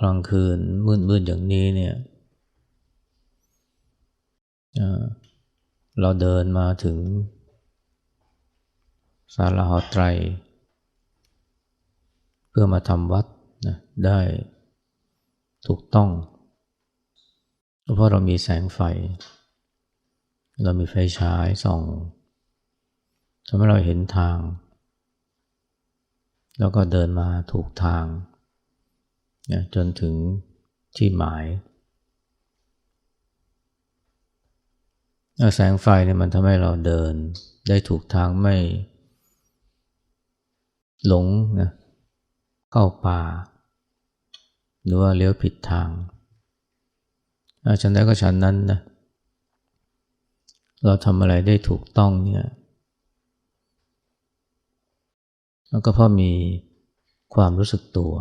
กลางคืนมืดๆอย่างนี้เนี่ยเราเดินมาถึงศาลาหอไตร เพื่อมาทำวัดนะได้ถูกต้อง เพราะเรามีแสงไฟ เรามีไฟฉายส่องทำให้เราเห็นทาง แล้วก็เดินมาถูกทาง นะจนถึงที่หมายแสงไฟเนี่ยมันทำให้เราเดิน ได้ถูกทางไม่ หลงนะเข้าป่า หรือว่าเลี้ยวผิดทางฉันได้ก็ฉันนั้นนะเราทำอะไรได้ถูกต้องเนี่ยแล้วก็เพราะมีความรู้สึกตัว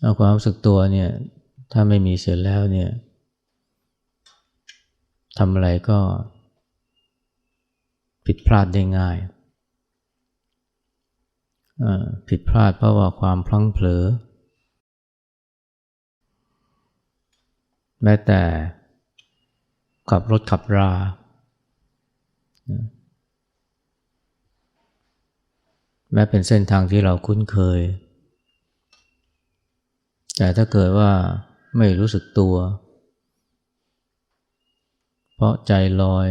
เอาความรู้สึกตัวเนี่ย ถ้าไม่มีเสร็จแล้วเนี่ยทำอะไรก็ผิดพลาดได้ง่าย ผิดพลาดเพราะว่าความพลั้งเผลอ แม้แต่ขับรถขับรา แม้เป็นเส้นทางที่เราคุ้นเคย แต่ถ้าเกิดว่าไม่รู้สึกตัว เพราะใจลอย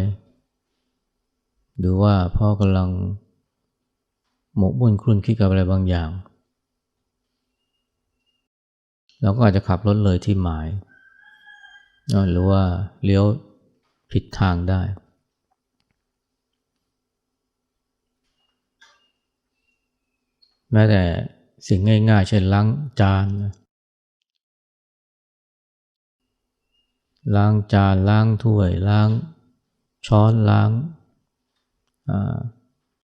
หรือว่าพ่อกำลังหมกมุ่นคลุ่นคิดกับอะไรบางอย่าง เราก็อาจจะขับรถเลยที่หมาย หรือว่าเลี้ยวผิดทางได้ แม้แต่สิ่งง่ายๆ เช่นล้างจาน ล้างจานล้างถ้วย ล้างช้อนล้าง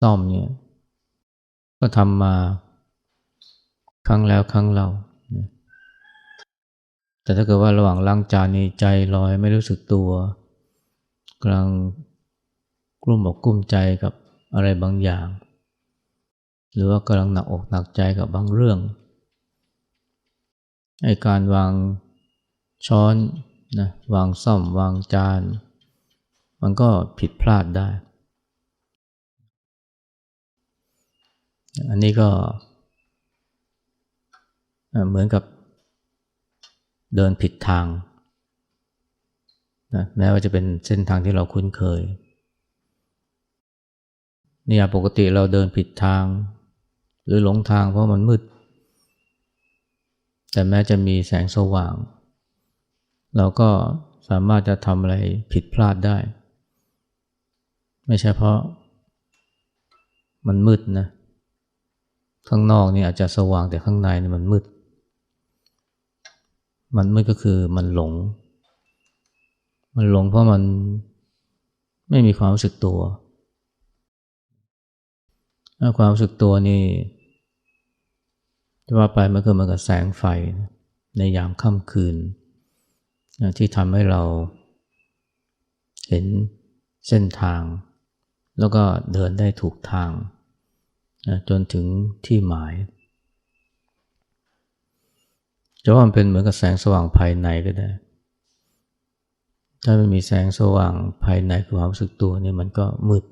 ต้อมเนี่ยก็ทำมาครั้งแล้วครั้งเล่าแต่ถ้าเกิดว่าระหว่างล้างจานนี่ใจลอยไม่รู้สึกตัวกำลังกลุ้มอกกลุ้มใจกับอะไรบางอย่าง หรือว่ากำลังหนักอกหนักใจกับบางเรื่องไอการวางช้อน นะวางซ่อมวางจาน มันก็ผิดพลาดได้ อันนี้ก็ เหมือนกับเดินผิดทางนะแม้ว่าจะเป็นเส้นทางที่เราคุ้นเคยนี่ยปกติเราเดินผิดทาง หรือหลงทางเพราะมันมืด แต่แม้จะมีแสงสว่าง เราก็สามารถจะทำอะไรผิดพลาดได้ ไม่ใช่เพราะมันมืดนะ ข้างนอกนี่อาจจะสว่างแต่ข้างในนี่มันมืด มันมืดก็คือมันหลง มันหลงเพราะมันไม่มีความรู้สึกตัวความรู้สึกตัวนี่จะว่าไปมันก็เหมือนกับแสงไฟในยามค่ำคืน ที่ทำให้เราเห็นเส้นทาง แล้วก็เดินได้ถูกทาง จนถึงที่หมายจะว่ามันเป็นเหมือนกับแสงสว่างภายในก็ได้ ถ้าไม่มีแสงสว่างภายในคือความรู้สึกตัวเนี่ยมันก็มืด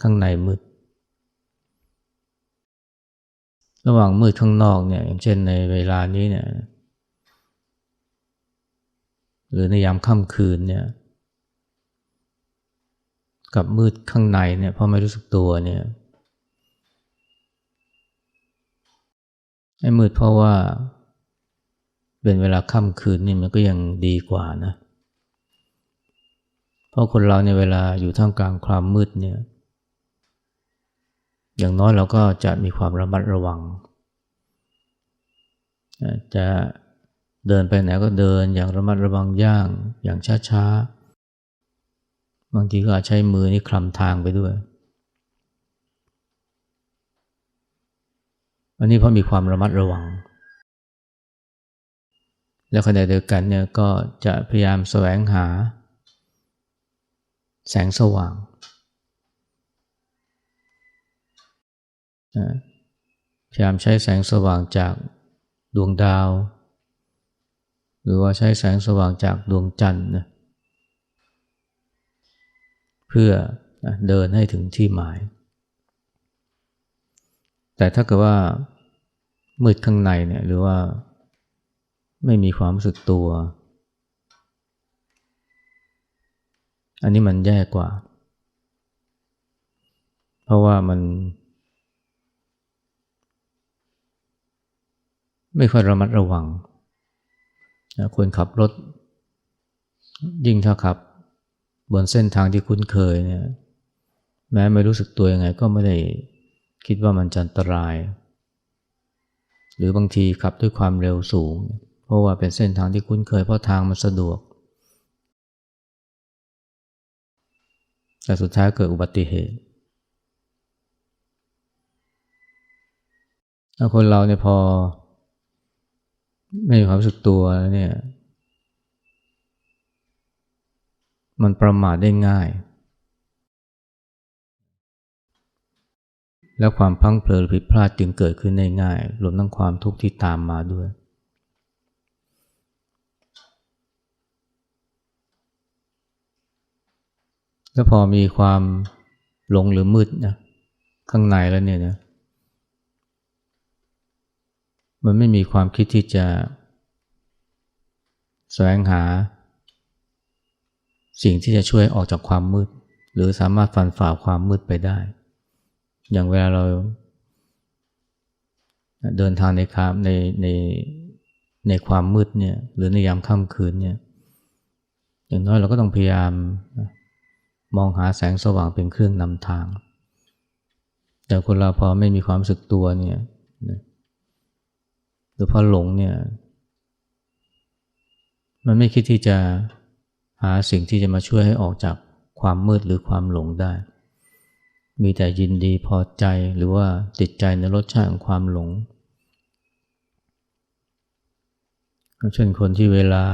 ข้างในมืด ระหว่างมืดข้างนอกเนี่ยอย่างเช่นในเวลานี้เนี่ย หรือในยามค่ำคืนเนี่ยกับมืดข้างในเนี่ยเพราะไม่รู้สึกตัวเนี่ยไอ้มืดเพราะว่าเป็นเวลาค่ำคืนนี่มันก็ยังดีกว่านะ เพราะคนเราในเวลาอยู่ท่ามกลางความมืดเนี่ย อย่างน้อยเราก็จะมีความระมัดระวัง จะ เดินไปไหนก็เดินอย่างระมัดระวังย่างอย่างช้าๆ บางทีก็อาจใช้มือนี่คลำทางไปด้วย อันนี้เพราะมีความระมัดระวัง แล้วขณะเดียวกันเนี่ยก็จะพยายามแสวงหา แสงสว่าง พยายามใช้แสงสว่างจากดวงดาว หรือว่าใช้แสงสว่างจากดวงจันทร์นะเพื่อเดินให้ถึงที่หมาย แต่ถ้าเกิดว่ามืดข้างในเนี่ยหรือว่าไม่มีความรู้สึกตัว อันนี้มันแย่กว่า เพราะว่ามัน ไม่ค่อยระมัดระวัง คนขับรถ ยิ่งถ้าขับบนเส้นทางที่คุ้นเคยเนี่ยแม้ไม่รู้สึกตัวยังไงก็ไม่ได้คิดว่ามันจะอันตราย หรือบางทีขับด้วยความเร็วสูง เพราะว่าเป็นเส้นทางที่คุ้นเคยเพราะทางมันสะดวก แต่สุดท้ายเกิดอุบัติเหตุถ้าคนเราเนี่ยพอ ไม่มีความรู้สึกตัวแล้วเนี่ย มันประมาทได้ง่าย แล้วความพังเพลิดผิดพลาดจึงเกิดขึ้นได้ง่ายรวมทั้งความทุกข์ที่ตามมาด้วย แล้วพอมีความหลงหรือมืดนะข้างในแล้วเนี่ยนะ มันไม่มีความคิดที่จะแสวงหา สิ่งที่จะช่วยออกจากความมืด หรือสามารถฟันฝ่าความมืดไปได้ อย่างเวลาเราเดินทางในคามในในในความมืดเนี่ยหรือในยามค่ำคืนเนี่ยอย่างน้อยเราก็ต้องพยายามมองหาแสงสว่างเป็นเครื่องนำทาง แต่คนเราพอไม่มีความสึกตัวเนี่ย รือพอหลงเนี่ย มันไม่คิดที่จะหาสิ่งที่จะมาช่วยให้ออกจากความมืดหรือความหลงได้ มีแต่ยินดีพอใจหรือว่าติดใจในรสชาติของความหลง เช่นคนที่เวลา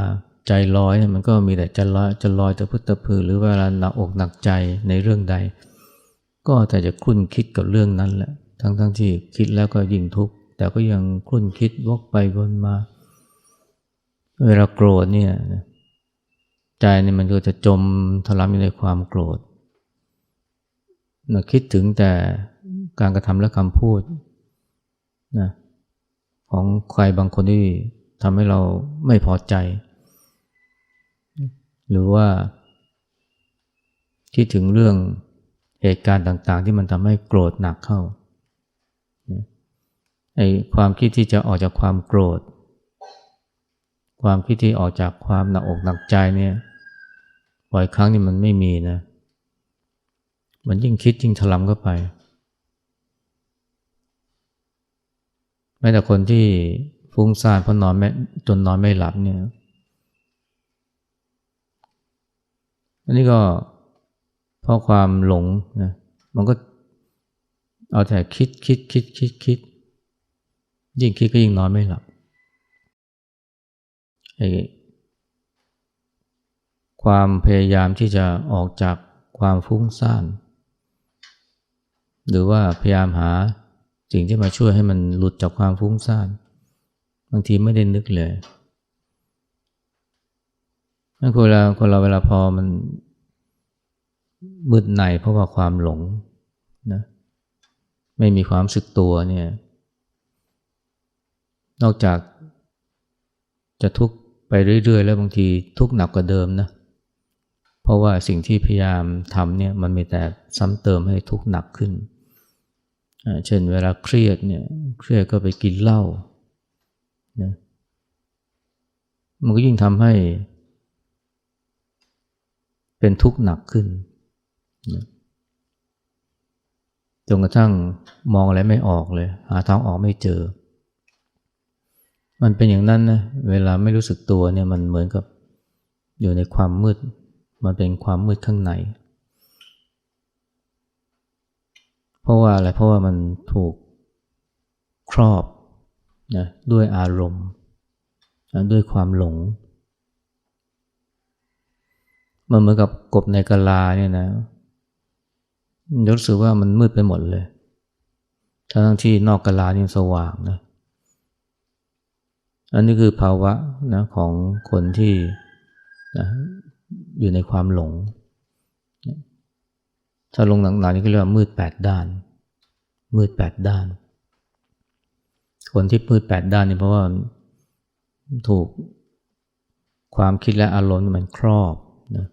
ใจลอยเนี่ยมันก็มีแต่จะลอยจะลอยจะพุทธพือ หรือเวลาหนักอกหนักใจในเรื่องใด ก็แต่จะคุ้นคิดกับเรื่องนั้นแหละ ทั้งๆทที่คิดแล้วก็ยิ่งทุกข์ แต่ก็ยังคุ้นคิดวกไปวนมา เวลาโกรธเนี่ยใจเนี่ยมันก็จะจมทลามอยู่ในความโกรธนะคิดถึงแต่การกระทำและคำพูดนะของใครบางคนที่ทำให้เราไม่พอใจ หรือว่าคิดถึงเรื่องเหตุการณ์ต่างๆ ที่มันทำให้โกรธหนักเข้า ไอ้ความคิดที่จะออกจากความโกรธ ความคิดที่ออกจากความหนักอกหนักใจเนี่ยบ่อยครั้งนี่มันไม่มีนะ มันยิ่งคิดยิ่งถลำเข้าไป แม้แต่คนที่ฟุ้งซ่านเพราะนอนไม่จนนอนไม่หลับเนี่ยอันนี้ก็เพราะความหลงนะ มันก็เอาแต่คิดคิดคิดคิดคิด ยิ่งคิดก็ยิ่งนอนไม่หลับความพยายามที่จะออกจากความฟุ้งซ่านหรือว่าพยายามหาสิ่งที่มาช่วยให้มันหลุดจากความฟุ้งซ่านบางทีไม่ได้นึกเลยนั่นคนเราคนเราเวลาพอมันมืดในเพราะว่าความหลงนะไม่มีความสึกตัวเนี่ย นอกจากจะทุกข์ไปเรื่อยๆ แล้วบางทีทุกข์หนักกว่าเดิมนะ เพราะว่าสิ่งที่พยายามทำเนี่ยมันมีแต่ซ้ำเติมให้ทุกข์หนักขึ้น เช่นเวลาเครียดเนี่ยเครียดก็ไปกินเหล้านะมันก็ยิ่งทำให้ เป็นทุกข์หนักขึ้นนะจนกระทั่งมองอะไรไม่ออกเลย หาทางออกไม่เจอ มันเป็นอย่างนั้นนะเวลาไม่รู้สึกตัวเนี่ยมันเหมือนกับอยู่ในความมืด มันเป็นความมืดข้างใน เพราะว่าอะไรเพราะว่ามันถูกครอบนะด้วยอารมณ์ด้วยความหลง มันเหมือนกับกบในกะลาเนี่ยนะรู้สึกว่ามันมืดไปหมดเลย ทั้งที่นอกกะลานี่สว่างนะ อันนี้คือภาวะนะของคนที่นะอยู่ในความหลง ถ้าลงหนักๆนี่ก็เรียกว่ามืดแปดด้าน มืดแปดด้าน คนที่มืดแปดด้านนี่เพราะว่าถูกความคิดและอารมณ์มันครอบนะ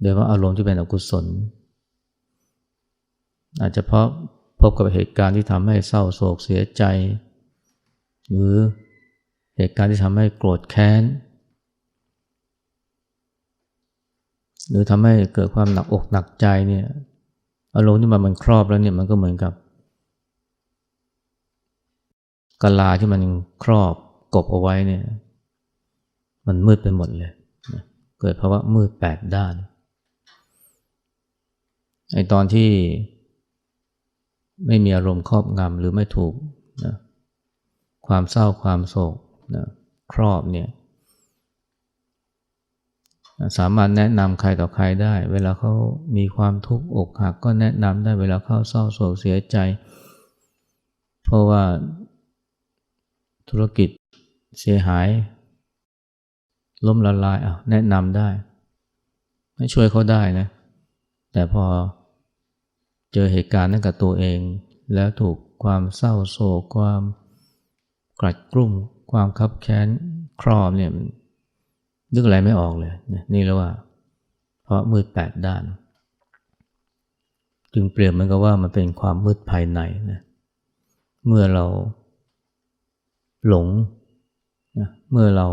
โดยว่าอารมณ์ที่เป็นอกุศล อาจจะเพราะพบกับเหตุการณ์ที่ทำให้เศร้าโศกเสียใจ หรือ เหตุการณ์ที่ทำให้โกรธแค้น หรือทำให้เกิดความหนักอกหนักใจเนี่ยอารมณ์ที่มันมันครอบแล้วเนี่ยมันก็เหมือนกับกะลาที่มันครอบกบเอาไว้เนี่ย มันมืดไปหมดเลย เกิดภาวะมืดแปดด้านไอตอนที่ไม่มีอารมณ์ครอบงำหรือไม่ถูกนะความเศร้าความโศก นะครอบเนี่ยสามารถแนะนำใครต่อใครได้ เวลาเขามีความทุกข์อกหักก็แนะนำได้เวลาเขาเศร้าโศกเสียใจ เพราะว่าธุรกิจเสียหาย ล้มละลายอะแนะนำได้ให้ช่วยเขาได้นะ แต่พอเจอเหตุการณ์นั้นกับตัวเอง แล้วถูกความเศร้าโศกความกลัดกลุ้ม ความคับแค้นครอบเนี่ยนึกอะไรไม่ออกเลย นี่แล้วว่า เพราะมืดแปดด้าน จึงเปรียบมือนกับว่ามันเป็นความมืดภายในนะเมื่อเราหลงนะเมื่อเรา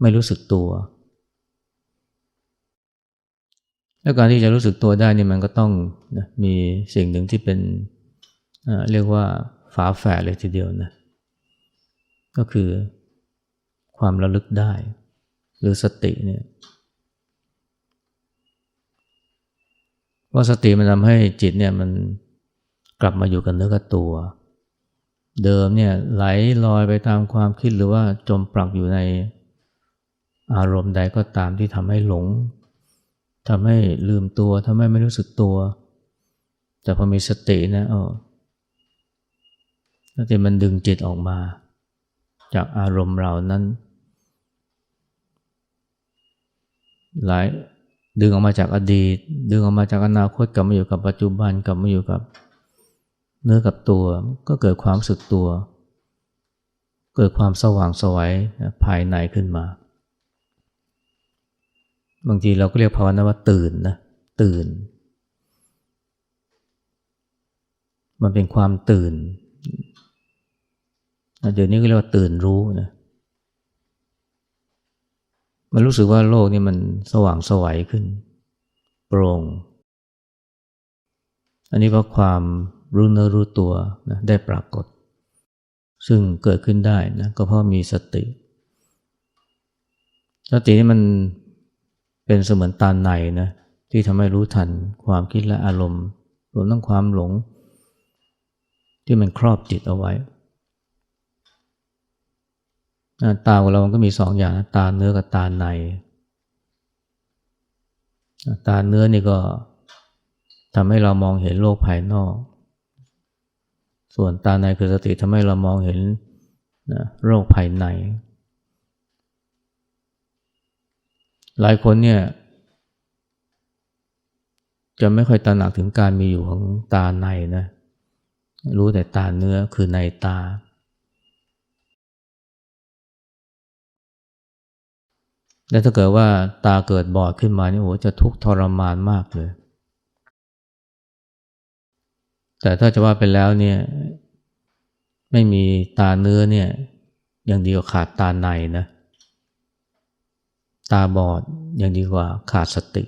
ไม่รู้สึกตัว แล้วการที่จะรู้สึกตัวได้นี่มันก็ต้องนะมีสิ่งหนึ่งที่เป็นเรียกว่าฝาแฝดเลยทีเดียวนะ ก็คือความระลึกได้ หรือสติเนี่ยว่าสติมันทำให้จิตเนี่ยมันกลับมาอยู่กับเนื้อกับตัว เดิมเนี่ยไหลลอยไปตามความคิดหรือว่าจมปลักอยู่ในอารมณ์ใดก็ตามที่ทำให้หลงทำให้ลืมตัวทำให้ไม่รู้สึกตัว แต่พอมีสตินะเออสติมันดึงจิตออกมา จากอารมณ์เรานั้น หลายดึงออกมาจากอดีต ดึงออกมาจากอนาคตกลับมาอยู่กับปัจจุบันกลับมาอยู่กับเนื้อกับตัวก็เกิดความสึกตัว เกิดความสว่างสวัยภายในขึ้นมา บางทีเราก็เรียกภาวนาว่าตื่นนะตื่น มันเป็นความตื่น เดี๋ยวนี้ก็เรียกว่าตื่นรู้นะมันรู้สึกว่าโลกนี้มันสว่างสวัยขึ้น โปร่ง อันนี้เพราะความรู้เนื้อรู้ตัวนะได้ปรากฏ ซึ่งเกิดขึ้นได้นะก็เพราะมีสติสตินี่มันเป็นเสมือนตาในนะที่ทำให้รู้ทันความคิดและอารมณ์รวมทั้งความหลง ที่มันครอบจิตเอาไว้ ตาของเราก็มีสองอย่างตาเนื้อกับตาใน ตาเนื้อนี่ก็ทำให้เรามองเห็นโลกภายนอก ส่วนตาในคือสติทำให้เรามองเห็นนะโลกภายใน หลายคนเนี่ย จะไม่ค่อยตระหนักถึงการมีอยู่ของตาในนะ รู้แต่ตาเนื้อคือในตา และถ้าเกิดว่าตาเกิดบอดขึ้นมานี่โอ้จะทุกข์ทรมานมากเลย แต่ถ้าจะว่าไปแล้วเนี่ยไม่มีตาเนื้อเนี่ยยังดีกว่าขาดตาในนะ ตาบอดยังดีกว่าขาดสติ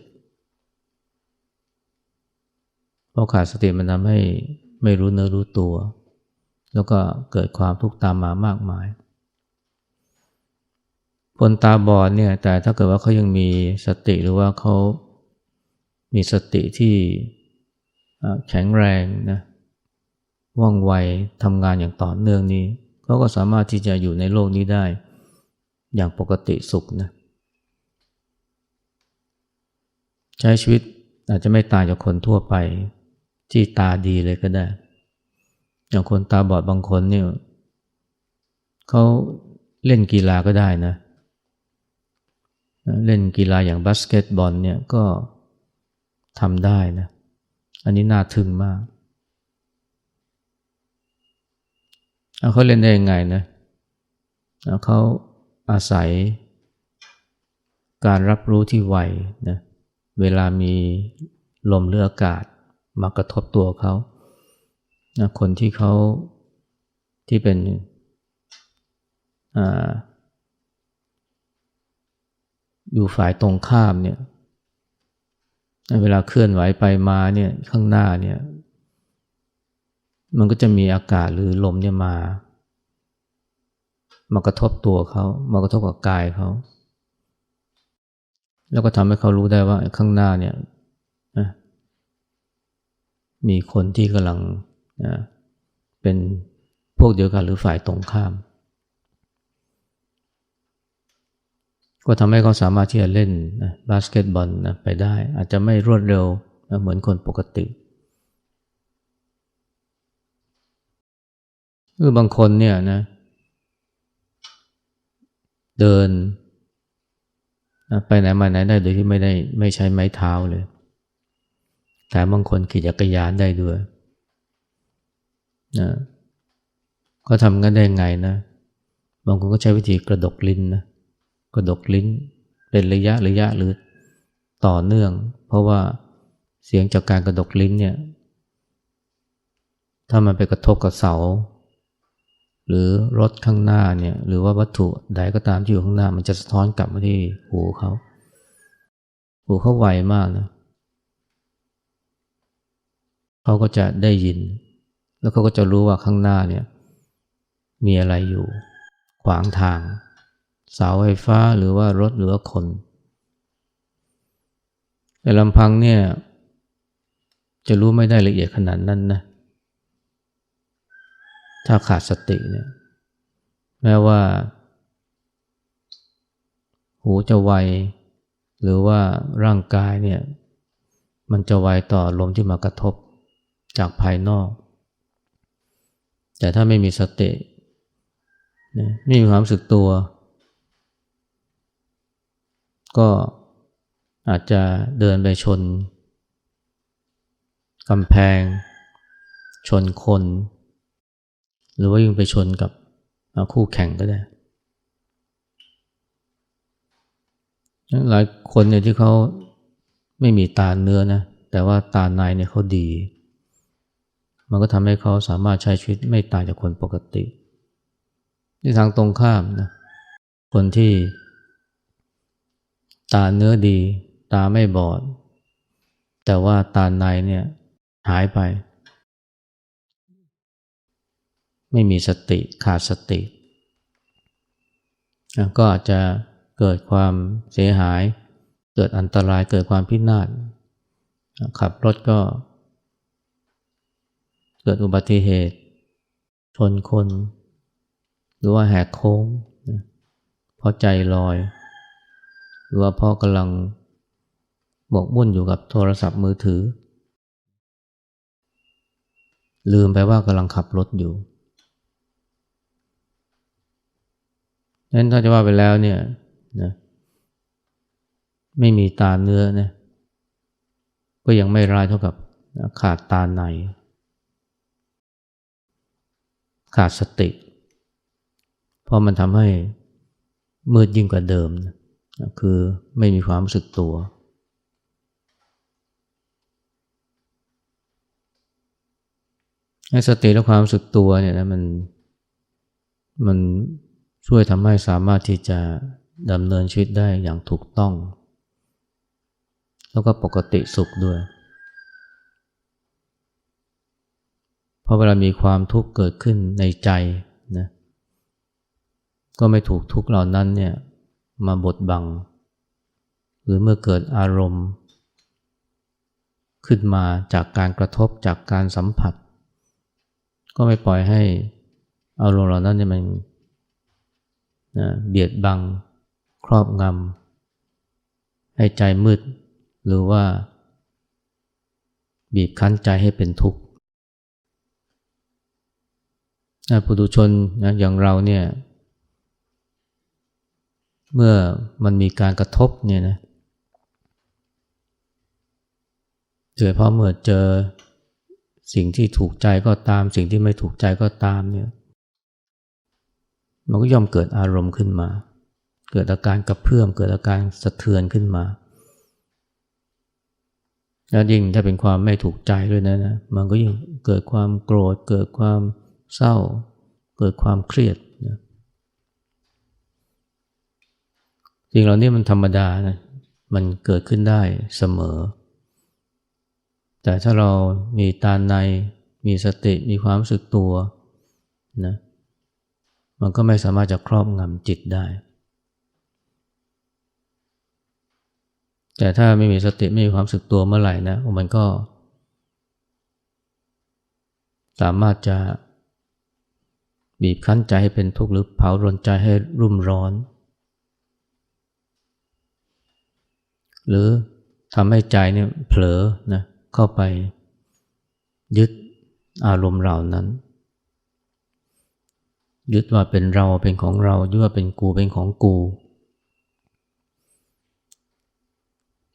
เพราะขาดสติมันทำให้ไม่รู้เนื้อรู้ตัว แล้วก็เกิดความทุกข์ตามมามากมาย คนตาบอดเนี่ยแต่ถ้าเกิดว่าเขายังมีสติหรือว่าเขามีสติที่แข็งแรงนะว่องไวทำงานอย่างต่อเนื่องนี้เขาก็สามารถที่จะอยู่ในโลกนี้ได้ อย่างปกติสุขนะใช้ชีวิตอาจจะไม่ต่างจากคนทั่วไปที่ตาดีเลยก็ได้ อย่างคนตาบอดบางคนเนี่ยเขาเล่นกีฬาก็ได้นะเเล่นกีฬาอย่างบาสเกตบอลเนี่ยก็ทำได้นะ อันนี้น่าทึ่งมากเขาเล่นได้ยังไงนะเขาอาศัยการรับรู้ที่ไวนะเวลามีลมหรืออากาศมากระทบตัวเขานะคนที่เขาที่เป็น อยู่ฝ่ายตรงข้ามเนี่ยเวลาเคลื่อนไหวไปมาเนี่ยข้างหน้าเนี่ยมันก็จะมีอากาศหรือลมเนี่ยมามากระทบตัวเขามากระทบกับกายเขา แล้วก็ทำให้เขารู้ได้ว่าข้างหน้าเนี่ยมีคนที่กำลังเป็นพวกเดียวกันหรือฝ่ายตรงข้าม ก็ทำให้เขาสามารถที่จะเล่นบาสเกตบอลไปได้ อาจจะไม่รวดเร็วเหมือนคนปกติคือบางคนเนี่ยนะเดินไปไหนมาไหนได้โดยที่ไม่ได้ไม่ใช้ไม้เท้าเลย แต่บางคนขี่จักรยานได้ด้วยนะก็ทำกันได้ไงนะ บางคนก็ใช้วิธีกระดกลิ้นนะ กระดกลิ้น เป็นระยะระยะหรือต่อเนื่อง เพราะว่าเสียงจากการกระดกลิ้นเนี่ย ถ้ามันไปกระทบกับเสา หรือรถข้างหน้าเนี่ย หรือว่าวัตถุใดก็ตามที่อยู่ข้างหน้า มันจะสะท้อนกลับมาที่หูเขา หูเขาไวมากนะเขาก็จะได้ยิน แล้วเขาก็จะรู้ว่าข้างหน้าเนี่ย มีอะไรอยู่ขวางทาง เสาไฟฟ้าหรือว่ารถหรือว่าคนแต่ลำพังเนี่ยจะรู้ไม่ได้ละเอียดขนาดนั้นนะถ้าขาดสติเนี่ยแม้ว่า หูจะไว หรือว่าร่างกายเนี่ยมันจะไวต่อลมที่มากระทบจากภายนอก แต่ถ้าไม่มีสติไม่มีความรู้สึกตัว ก็อาจจะเดินไปชนกำแพง ชนคน หรือว่ายิ่งไปชนกับคู่แข่งก็ได้ หลายคนเนี่ยที่เขาไม่มีตาเนื้อนะ แต่ว่าตาในเนี่ยเขาดี มันก็ทำให้เขาสามารถใช้ชีวิตไม่ต่างจากคนปกติ ในทางตรงข้ามนะ คนที่ ตาเนื้อดี ตาไม่บอด แต่ว่าตาในเนี่ยหายไป ไม่มีสติขาดสติก็อาจจะเกิดความเสียหาย เกิดอันตรายเกิดความพินาศขับรถก็ เกิดอุบัติเหตุ ชนคน หรือว่าแหกโค้งเพราะใจลอย หรือว่าพ่อกำลังหมกมุ่นอยู่กับโทรศัพท์มือถือ ลืมไปว่ากำลังขับรถอยู่นั้นถ้าจะว่าไปแล้วเนี่ยนะไม่มีตาเนื้อนะก็ยังไม่ร้ายเท่ากับขาดตาใน ขาดสติ เพราะมันทำให้มืดยิ่งกว่าเดิมนะ คือไม่มีความรู้สึกตัว สติและความรู้สึกตัวเนี่ยนะมันมันช่วยทำให้สามารถที่จะดำเนินชีวิตได้อย่างถูกต้อง แล้วก็ปกติสุขด้วยพราะเวลามีความทุกข์เกิดขึ้นในใจนะก็ไม่ถูกทุกข์เหล่านั้นเนี่ย มาบดบัง หรือเมื่อเกิดอารมณ์ ขึ้นมาจากการกระทบจากการสัมผัส ก็ไม่ปล่อยให้อารมณ์เหล่านั้นเนี่ยมันนะเบียดบัง ครอบงำให้ใจมืด หรือว่า บีบคั้นใจให้เป็นทุกข์นะปุถุชนนะอย่างเราเนี่ย เมื่อมันมีการกระทบเนี่ยนะโดยเพราะเมื่อเจอสิ่งที่ถูกใจก็ตาม สิ่งที่ไม่ถูกใจก็ตามเนี่ยมันก็ย่อมเกิดอารมณ์ขึ้นมา เกิดอาการกระเพื่อมเกิดอาการสะเทือนขึ้นมา แล้วยิ่งถ้าเป็นความไม่ถูกใจด้วยนะนะมันก็ยิ่งเกิดความโกรธ เกิดความเศร้า เกิดความเครียดนะ สิ่งเหล่านี้มันธรรมดานะมันเกิดขึ้นได้เสมอ แต่ถ้าเรามีตาใน มีสติ มีความรู้สึกตัวนะ มันก็ไม่สามารถจะครอบงำจิตได้ แต่ถ้าไม่มีสติไม่มีความรู้สึกตัวเมื่อไหร่นะ มันก็ สามารถจะบีบคั้นใจให้เป็นทุกข์หรือเผารนใจให้รุ่มร้อน หรือทำให้ใจเนี่ยเผลอนะเข้าไปยึดอารมณ์เหล่านั้น ยึดว่าเป็นเราเป็นของเรา ยึดว่าเป็นกูเป็นของกู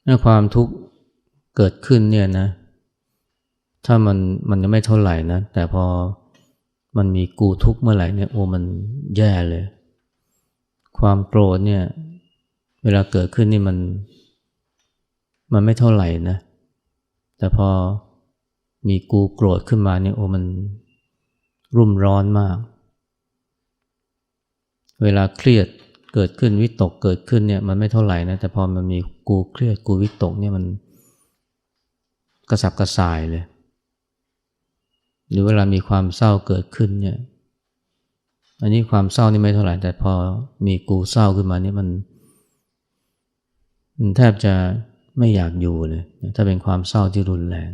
ถ้าความทุกข์เกิดขึ้นเนี่ยนะ ถ้ามันมันยังไม่เท่าไหร่นะ แต่พอมันมีกูทุกข์เมื่อไหร่เนี่ยโอ้มันแย่เลย ความโกรธเนี่ย เวลาเกิดขึ้นนี่มัน มันไม่เท่าไหร่นะ แต่พอมีกูโกรธขึ้นมาเนี่ยโอ้มันรุ่มร้อนมาก เวลาเครียดเกิดขึ้นวิตกเกิดขึ้นเนี่ยมันไม่เท่าไหร่นะแต่พอมันมีกูเครียดกูวิตกเนี่ยมันกระสับกระส่ายเลย หรือเวลามีความเศร้าเกิดขึ้นเนี่ย อันนี้ความเศร้านี่ไม่เท่าไหร่แต่พอมีกูเศร้าขึ้นมานี่มันมันแทบจะ ไม่อยากอยู่เลยถ้าเป็นความเศร้าที่รุนแรง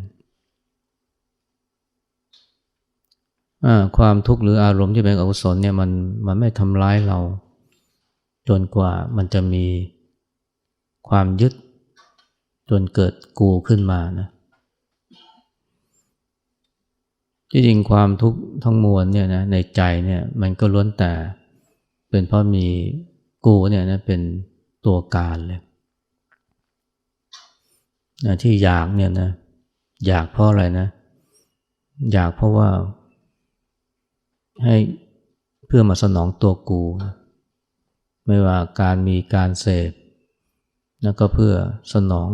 ความทุกข์หรืออารมณ์ที่เป็นอกุศลเนี่ยมันมันไม่ทำร้ายเรา จนกว่ามันจะมีความยึด จนเกิดกูขึ้นมานะที่จริงความทุกข์ทั้งมวลเนี่ยนะในใจเนี่ยมันก็ล้วนแต่เป็นเพราะมีกูเนี่ยนะเป็นตัวการเลย นะที่อยากเนี่ยนะอยากเพราะอะไรนะ อยากเพราะว่า ให้เพื่อมาสนองตัวกู ไม่ว่าการมีการเสพแล้วก็เพื่อสนอง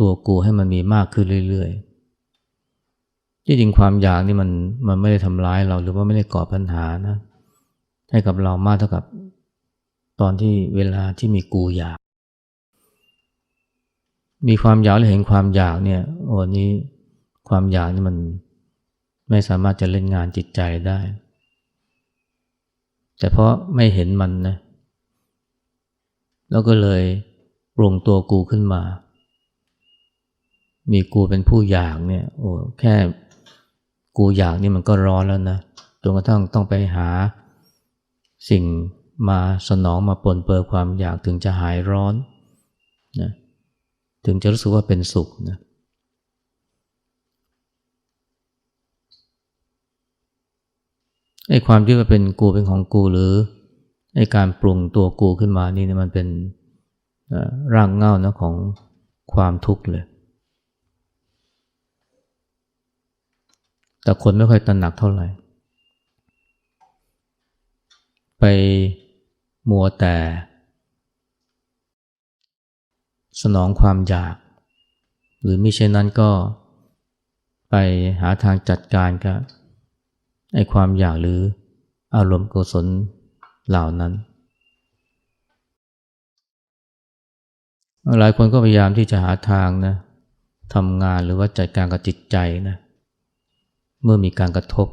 ตัวกูให้มันมีมากขึ้นเรื่อยๆ ที่จริงความอยากนี่มันมันไม่ได้ทำร้ายเราหรือว่าไม่ได้ก่อปัญหานะ ให้กับเรามากเท่ากับ ตอนที่เวลาที่มีกูอยาก มีความอยากหรือเห็นความอยากเนี่ยโอ้นี้ความอยากนี่มันไม่สามารถจะเล่นงานจิตใจได้ แต่เพราะไม่เห็นมันนะ แล้วก็เลยปรุงตัวกูขึ้นมา มีกูเป็นผู้อยากเนี่ยโอ้แค่กูอยากนี่มันก็ร้อนแล้วนะจนกระทั่งต้องไปหาสิ่งมาสนองมาปนเปื้อความอยากถึงจะหายร้อนนะ ถึงจะรู้สึกว่าเป็นสุขนะไอ้ความที่ว่าเป็นกูเป็นของกูหรือไอ้การปรุงตัวกูขึ้นมานี่มันเป็นร่างเงานะของความทุกข์เลย แต่คนไม่ค่อยตระหนักเท่าไหร่ ไปมัวแต่ สนองความอยาก หรือมิเช่นนั้นก็ไปหาทางจัดการกับไอความอยากหรืออารมณ์กุศลเหล่านั้น หลายคนก็พยายามที่จะหาทางนะทำงานหรือว่าจัดการกับจิตใจนะเมื่อมีการกระทบ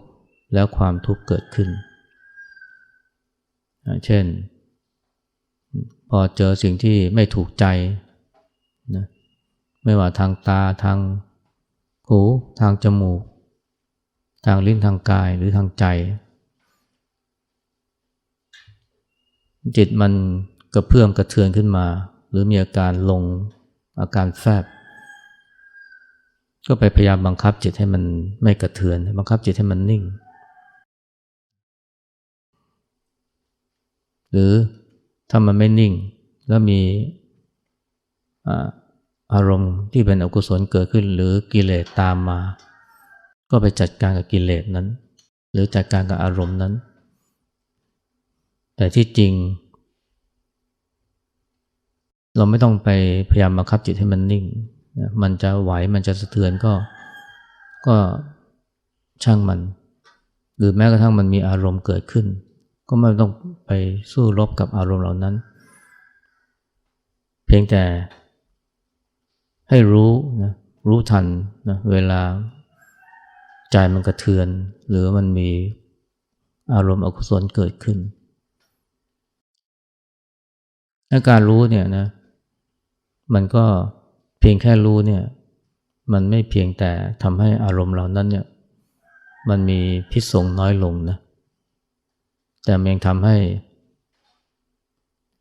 แล้วความทุกข์เกิดขึ้น เช่น พอเจอสิ่งที่ไม่ถูกใจ ไม่ว่าทางตาทางหูทางจมูก ทางลิ้นทางกายหรือทางใจ จิตมันกระเพื่อมกระเทือนขึ้นมา หรือมีอาการลงอาการแฟบ ก็ไปพยายามบังคับจิตให้มันไม่กระเทือน บังคับจิตให้มันนิ่ง หรือถ้ามันไม่นิ่ง แล้วมี อารมณ์ที่เป็นอกุศลเกิดขึ้น หรือกิเลสตามมา ก็ไปจัดการกับกิเลสนั้น หรือจัดการกับอารมณ์นั้น แต่ที่จริง เราไม่ต้องไปพยายามบังคับจิตให้มันนิ่ง มันจะไหวมันจะสะเทือนก็ก็ช่างมัน หรือแม้กระทั่งมันมีอารมณ์เกิดขึ้น ก็ไม่ต้องไปสู้รบกับอารมณ์เหล่านั้น เพียงแต่ ให้รู้นะรู้ทันนะเวลาใจมันกระเทือน หรือมันมีอารมณ์อกุศลเกิดขึ้นอาการรู้เนี่ยนะมันก็เพียงแค่รู้เนี่ยมันไม่เพียงแต่ทำให้อารมณ์เหล่านั้นเนี่ยมันมีพิษสงน้อยลงนะแต่มันยังทำให้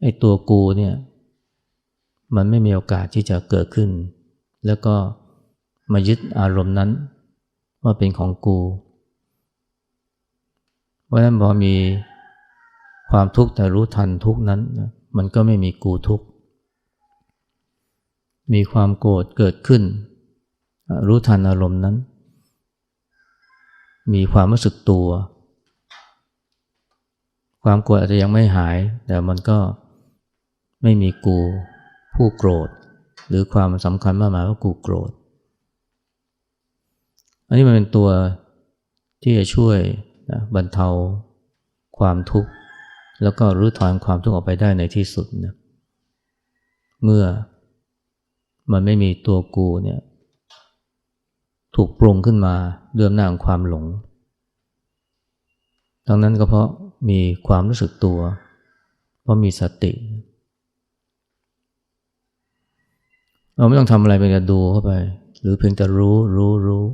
ไอ้ตัวกูเนี่ยมันไม่มีโอกาสที่จะเกิดขึ้น แล้วก็มายึดอารมณ์นั้น ว่าเป็นของกู เพราะฉะนั้นพอมีความทุกข์แต่รู้ทันทุกนั้น มันก็ไม่มีกูทุกข์ มีความโกรธเกิดขึ้น รู้ทันอารมณ์นั้น มีความรู้สึกตัว ความโกรธอาจจะยังไม่หาย แต่มันก็ไม่มีกูผู้โกรธ หรือความสำคัญมากมายว่ากูโกรธ อันนี้มันเป็นตัวที่จะช่วยนะบรรเทาความทุกข์ แล้วก็รื้อถอนความทุกข์ออกไปได้ในที่สุดนะเมื่อมันไม่มีตัวกูเนี่ยถูกปรุงขึ้นมาเรื่องหน้าของความหลง ดังนั้นก็เพราะมีความรู้สึกตัว เพราะมีสติเเราไม่ต้องทำอะไรเพียงแต่ดูเข้าไป หรือเพียงแต่รู้รู้รู้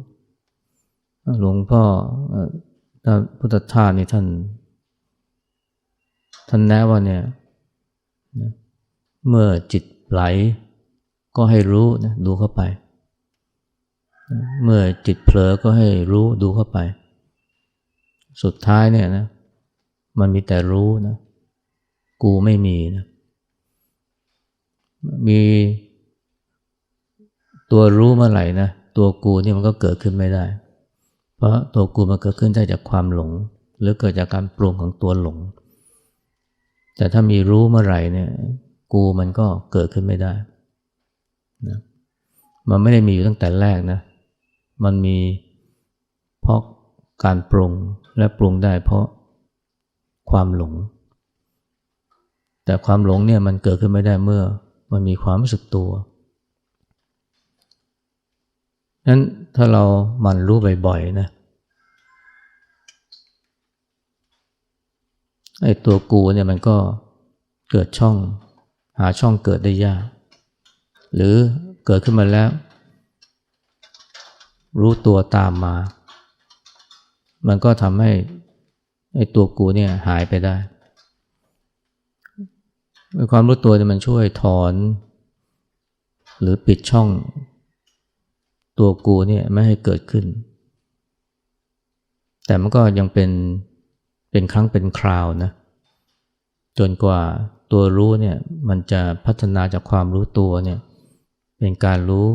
หลวงพ่อพุทธทาสนี่ท่าน ท่านแนะว่าเนี่ยเมื่อจิตไหล ก็ให้รู้นะดูเข้าไป เมื่อจิตเผลอก็ให้รู้ดูเข้าไป สุดท้ายเนี่ยนะ มันมีแต่รู้นะ กูไม่มีนะ มี ตัวรู้เมื่อไหร่นะตัวกูนี่มันก็เกิดขึ้นไม่ได้ เพราะตัวกูมันเกิดขึ้นได้จากความหลง หรือเกิดจากการปรุงของตัวหลง แต่ถ้ามีรู้เมื่อไหร่เนี่ยกูมันก็เกิดขึ้นไม่ได้นะมันไม่ได้มีอยู่ตั้งแต่แรกนะ มันมีเพราะการปรุงและปรุงได้เพราะความหลง แต่ความหลงเนี่ยมันเกิดขึ้นไม่ได้เมื่อมันมีความรู้สึกตัว นั้นถ้าเราหมั่นรู้บ่อยๆนะไอ้ตัวกูเนี่ยมันก็เกิดช่อง หาช่องเกิดได้ยาก หรือเกิดขึ้นมาแล้ว รู้ตัวตามมา มันก็ทำให้ไอ้ตัวกูเนี่ยหายไปได้ความรู้ตัวเนี่ยมันช่วยถอน หรือปิดช่อง ตัวกูเนี่ยไม่ให้เกิดขึ้น แต่มันก็ยังเป็นเป็นครั้งเป็นคราวนะจนกว่าตัวรู้เนี่ยมันจะพัฒนาจากความรู้ตัวเนี่ยเป็นการรู้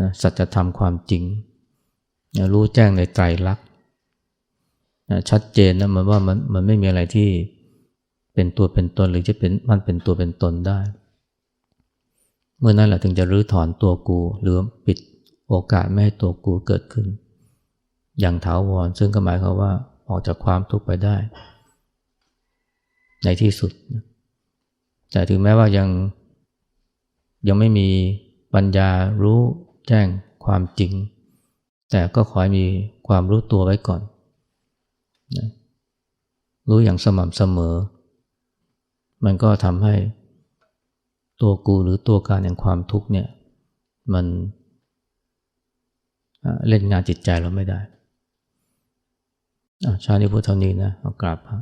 นะสัจธรรมความจริงรู้แจ้งในไตรลักษณ์ชัดเจนนะมันว่ามันมันไม่มีอะไรที่เป็นตัวเป็นตนหรือจะเป็นมันเป็นตัวเป็นตนได้ เมื่อนั้นแหละถึงจะรื้อถอนตัวกูหรือปิด โอกาสไม่ให้ตัวกูเกิดขึ้น อย่างถาวรซึ่งก็หมายความว่าออกจากความทุกข์ไปได้ ในที่สุด แต่ถึงแม้ว่ายังยังไม่มีปัญญารู้แจ้งความจริง แต่ก็ขอให้มีความรู้ตัวไว้ก่อนนะรู้อย่างสม่ำเสมอ มันก็ทำให้ตัวกูหรือตัวการแห่งความทุกข์เนี่ย มัน เล่นงานจิตใจเราไม่ได้ชาตินี้พูดเท่านี้นะเอากราบพระ